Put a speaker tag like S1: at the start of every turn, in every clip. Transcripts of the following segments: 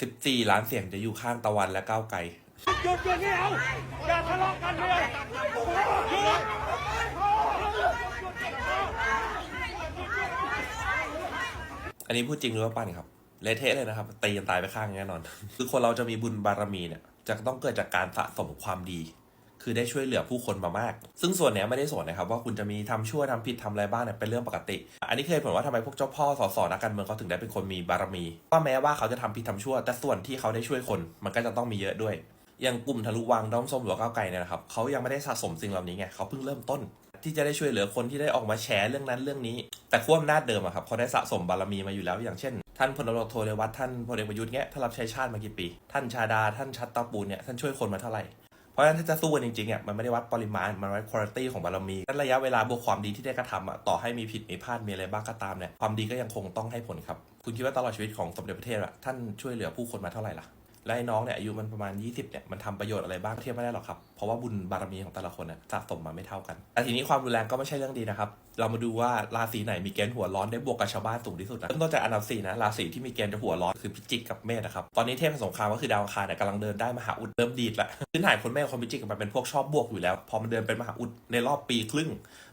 S1: 14 ล้านเสียงจะอยู่ข้างตะวันและก้าวไกล
S2: หยุดอย่างนี้เอาอย่าทะเลาะกันเลยหยุด
S1: อันนี้พูดจริงหรือว่าปั้นครับเละเทะเลยนะครับตีกันตายไปข้างแน่นอน คือคนเราจะมีบุญบารมีเนี่ยจะต้องเกิดจากการสะสมความดี คือได้ช่วยเหลือผู้คนมามาก ซึ่งส่วนนี้ไม่ได้ส่วนนะครับว่าคุณจะมีทำชั่วทำผิดทำอะไรบ้างเนี่ยเป็นเรื่องปกติ อันนี้เคยผลว่าทำไมพวกเจ้าพ่อสสนักการเมืองเขาถึงได้เป็นคนมีบารมีว่าแม้ว่าเขาจะทำผิดทำชั่ว แต่ส่วนที่เขาได้ช่วยคน มันก็จะต้องมีเยอะด้วย อย่างกลุ่มทะลุวังด้อมส้มหรือว่าก้าวไกลเนี่ยนะครับเขายังไม่ได้สะสมสิ่งเหล่านี้ไงเขาเพิ่งเริ่มต้น ที่จะได้ช่วยเหลือคนที่ได้ออกมาแชร์เรื่องนั้นเรื่องนี้ แต่ขั้วอำนาจเดิมอะครับเขาได้สะสมบารมีมาอยู่แล้วอย่างเช่นท่านพลตำรวจโทเรวัตท่านพลเอกประยุทธ์เนี้ยท่านรับใช้ชาติมากี่ปี ท่านชาดาท่านชัดตาปูนเนี่ยท่านช่วยคนมาเท่าไหร่ ราะฉะนั้นถ้าจะสู้กันจริงๆอะมันไม่ได้วัดปริมาณมันวัดคุณภาพของบารมีและระยะเวลาบวกความดีที่ได้กระทำอะต่อให้มีผิดมีพลาดมีอะไรบ้างก็ตามเนี่ยความดีก็ยังคงต้องให้ผลครับ คุณคิดว่าตลอดชีวิตของสมเด็จพระเทพอะท่านช่วยเหลือผู้คนมาเท่าไหร่ล่ะ และไอ้น้องเนี่ยอายุมันประมาณ 20เนี่ยมันทำประโยชน์อะไรบ้างเทียบไม่ได้หรอกครับ เพราะว่าบุญบารมีของแต่ละคนน่ะสะสมมาไม่เท่ากันแต่ทีนี้ความรุนแรงก็ไม่ใช่เรื่องดีนะครับ เรามาดูว่าราศีไหนมีเกณฑ์หัวร้อนได้บวกกับชาวบ้านสูงที่สุดนะเริ่มต้นจากอันดับสี่นะราศีที่มีเกณฑ์จะหัวร้อนคือพิจิกกับเมษนะครับตอนนี้เทพสงครามก็คือดาวคารเนี่ยกำลังเดินได้มหาอุดเริ่มดีดละพื้นฐานคนเมษคนพิจิกมันเป็นพวกชอบบวกอยู่แล้ว พอมันเดินเป็นมหาอุดในรอบปีครึ่ง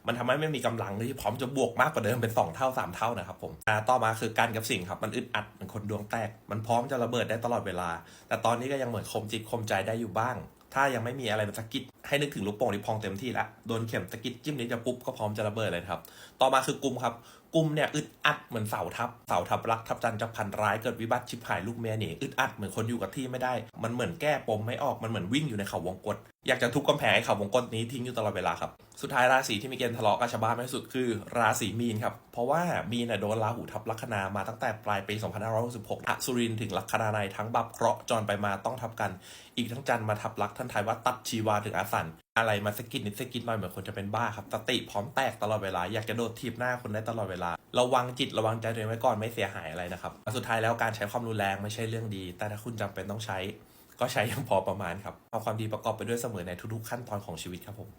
S1: มันทำให้ไม่มีกำลังที่พร้อมจะบวกมากกว่าเดิมเป็น 2 เท่า 3 เท่านะครับผมต่อมาคือการกับสิ่งครับมันอึดอัดมือนคนดวงแตกมันพร้อมจะระเบิดได้ตลอดเวลาแต่ตอนนี้ก็ยังเหมือนคมจิตคมใจได้อยู่บ้าง ถ้ายังไม่มีอะไรมาสะกิดให้นึกถึงลูกโป่งที่พองเต็มที่ละโดนเข็มสะกิดจิ้มนี้จะปุ๊บก็พร้อมจะระเบิดเลยครับ ต่อมาคือกลุ่มครับ กุมเนี่ยอึดอัดเหมือนเสาทับเสาทับรักทับจันจะพันร้ายเกิดวิบัติชิบหายลูกเมียหนีอึดอัดเหมือนคนอยู่กับที่ไม่ได้ มันเหมือนแก้ปมไม่ออกมันเหมือนวิ่งอยู่ในเขาวงกตอยากจะทุบกำแพงให้เขาวงกตนี้ทิ้งอยู่ตลอดเวลาครับสุดท้ายราศีที่มีเกณฑ์ทะเลาะกับชาวบ้านมากที่สุดคือ ราศีมีนครับเพราะว่ามีนน่ะโดนราหูทับลัคนามาตั้งแต่ปลายปี 2566อสุรินถึงลัคนาในทั้งบับเคราะห์จรไปมาต้องทับกัน อีกทั้งจันมาทับลักท่านทายว่าตัดชีวาถึงอาสัน อะไรมาสะกิดนิดสะกิดหน่อยเหมือนคนจะเป็นบ้าครับสติพร้อมแตกตลอดเวลาอยากจะโดดทีบหน้าคนได้ตลอดเวลา ระวังจิตระวังใจตัวเองไว้ก่อนไม่เสียหายอะไรนะครับสุดท้ายแล้วการใช้ความรุนแรงไม่ใช่เรื่องดี แต่ถ้าคุณจำเป็นต้องใช้ก็ใช้อย่างพอประมาณครับเอาความดีประกอบไปด้วยเสมอในทุกๆขั้นตอนของชีวิตครับผม